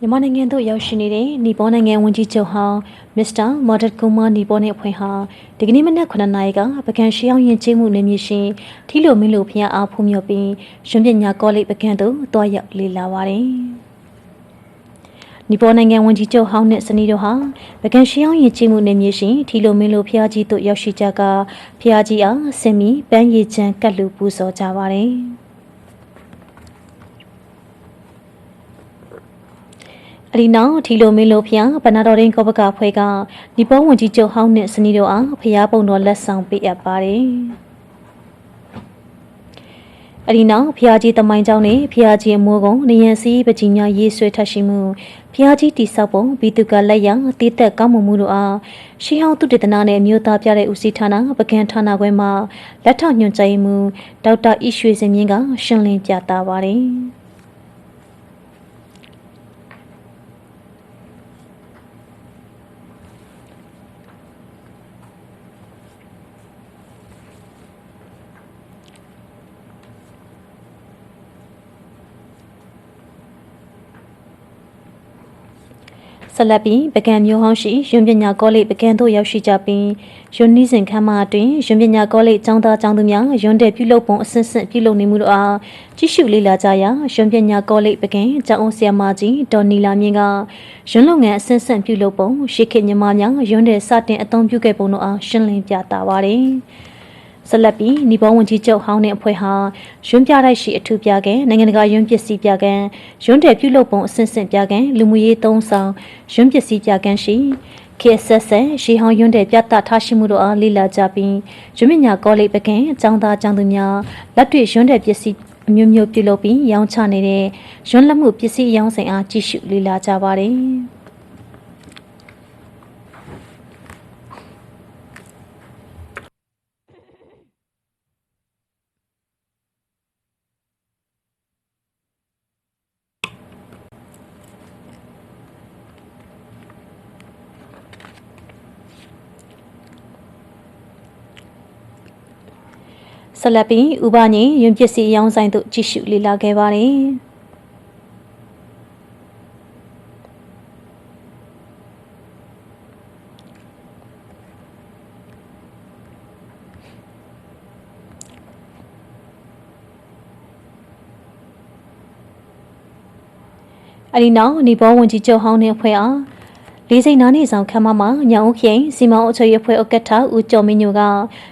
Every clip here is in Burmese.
မြန်မာနိုင်ငံသို့ရောက်ရှိနေတဲ့နီပေါနိုင်ငံဝန်ကြီးချုပ်ဟောင်းမစ္စတာမော်ဒတ်ကူမာနီပေါနဲ့အဖွဲ့ဟာဒီကနေ့မနက်9:00နာရီကပကံရှေးအောင်ရင်ကျေးမှုနေမြေရှင်ထီလိုမင်းလိုဖျားအားဖုံးမြော်ပြီးရှင်ပညာကောလိပ်ပကံသို့တွားရောက်လေ့လာပါတယ်။နီပေါနိုင်ငံဝန်ကြီးချုပ်ဟောင်းနဲ့စနီတို့ဟာပကံရှေးအောင်ရင်ကျေးမှုနေမြေရှင်ထီလိုမင်းလိုဖျားကြီးတို့ရောက်ရှိကြကဖျားကြီးအားဆင်မီပန်းရည်ချမ်းကတ်လူပူဇော်ကြပါတယ်။ အလီနောင်ထီလိုမင်းလိုဖျားဗနာတော်ရင်ကောပကဖွဲကဒီပေါ်ဝင်ကြီးကျုပ်ဟောင်းနဲ့စနီတို့အားဖျားပုံတော်လက်ဆောင်ပေးအပ်ပါတယ်။အလီနောင်ဖျားကြီးတမိုင်းเจ้าနဲ့ဖျားကြီးအမိုးကုံနေရန်စီပကြီးညာရေးဆွဲထရှိမှုဖျားကြီးတိဆောက်ပုံဘီတုကလက်ရတည်သက်ကောင်းမှုမှုတို့အားရှေးဟောင်းသူတေသနာနဲ့မြို့သားပြတဲ့ဦးစီးဌာနပကံဌာနခွဲမှလက်ထောက်ညွှန်ကြားမှုဒေါက်တာဣရွှေစင်မြင့်ကရှင်းလင်းပြသပါတယ်။ ဆက်လက်ပြီးပကံမျိုးဟောင်းရှိရွံပညာကောလိပ်ပကံသို့ရောက်ရှိကြပြီးရွန်နီးစဉ်ခမ်းမအတွင်းရွံပညာကောလိပ်ကျောင်းသားကျောင်းသူများရွံတဲ့ပြုလုပ်ပုံအဆင့်ဆင့်ပြုလုပ်နေမှုတို့အားကြည့်ရှုလေ့လာကြရာရွံပညာကောလိပ်ပကံကျောင်းအောင်ဆရာမကြီးဒေါ်နီလာမြင့်ကရွံလုပ်ငန်းအဆင့်ဆင့်ပြုလုပ်ပုံရှေခေတ်ညီမများရွံတဲ့စတင်အသုံးပြုခဲ့ပုံတို့အားရှင်းလင်းပြသပါရယ် ဆက်လက်ပြီးညီပေါင်းဝန်ကြီးချုပ်ဟောင်းတဲ့အဖွဲ့ဟာရွံ့ပြတိုက်ရှိအထူးပြကဲနိုင်ငံတကာရွံ့ပစ္စည်းပြကံရွံ့တယ်ပြုလုပ်ပုံအဆင့်ဆင့်ပြကံလူမှုရေးသုံးဆောင်ရွံ့ပစ္စည်းပြကံရှိခေဆက်ဆက်ရှီဟောင်းရွံ့တယ်ပြသထားရှိမှုတို့အားလေ့လာကြပြီးရွံ့မြညာကောလိပ်ပကံအကြောင်းသားအကြောင်းသူများလက်တွေ့ရွံ့တယ်ပစ္စည်းအမျိုးမျိုးပြုလုပ်ပြီးရောင်းချနေတဲ့ရွံ့လက်မှုပစ္စည်းရောင်းဆိုင်အားကြည့်ရှုလေ့လာကြပါတယ်။ ဆက်လက်ပြီးဥပညင်ယွန်ပစ္စည်းအယောင်းဆိုင်သို့ကြည့်ရှုလေ့လာခဲ့ပါတယ်။အဒီနောက်နေဘောဝင်ကြီးကျော်ဟောင်းတဲ့အဖွဲ့အား လေးစိတ်နားနေဆောင်ခမ်းမမှာညောင်ခိန်စီမောင်းအချွေရဖွဲ့ဥက္ကဋ္ဌဦးကျော်မင်းညိုက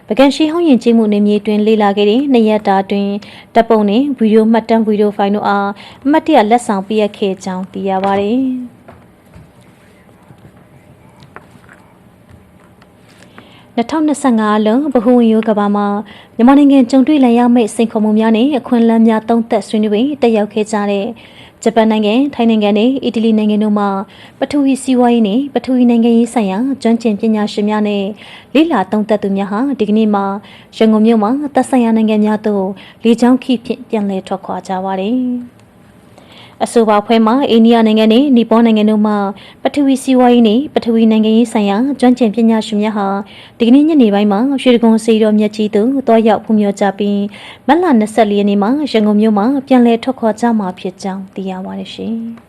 ပကံရှိဟောင်းရင်ကျင်းမှုနေမြေတွင်လေ့လာခဲ့တဲ့နှစ်ရက်တာတွင်တပ်ပုံနဲ့ဗီဒီယိုမှတ်တမ်းဗီဒီယိုဖိုင်တို့အားအမှတ်တရလက်ဆောင်ပေးရခဲ့ကြောင်းသိရပါတယ်။2025လုံးဗဟိုဝင်ရိုးကဘာမှာမြန်မာနိုင်ငံကြုံတွေ့လာရမယ့်စိန်ခေါ်မှုများနဲ့အခွင့်အလမ်းများတုံ့သက်ဆွေးနွေးပြီးတက်ရောက်ခဲ့ကြတဲ့ ဂျပန်နိုင်ငံထိုင်းနိုင်ငံနဲ့အီတလီနိုင်ငံတို့မှပထဝီစီးပွားရေးနဲ့ပထဝီနိုင်ငံရေးဆိုင်ရာကျွမ်းကျင်ပညာရှင်များနဲ့လေ့လာသုံးသပ်သူများဟာဒီကနေ့မှာရန်ကုန်မြို့မှာသက်ဆိုင်ရာနိုင်ငံများသို့လေကြောင်းခီးဖြင့်ပြန်လည်ထွက်ခွာကြပါတယ်။ အဆိုပါဖွဲ့မှာအိန္ဒိယနိုင်ငံနဲ့နီပေါနိုင်ငံတို့မှပထဝီစီးပွားရေးနဲ့ပထဝီနိုင်ငံရေးဆိုင်ရာကျွမ်းကျင်ပညာရှင်များဟာဒီကနေ့ညနေပိုင်းမှာရွှေဒဂုံစီတော်မြတ်ကြီးသို့တွားရောက်ဖွံ့ဖြိုးကြပြီးမတ်လ24ရက်နေ့မှာရန်ကုန်မြို့မှာပြန်လည်ထွက်ခွာကြမှာဖြစ်ကြောင်းသိရပါတယ်ရှင်။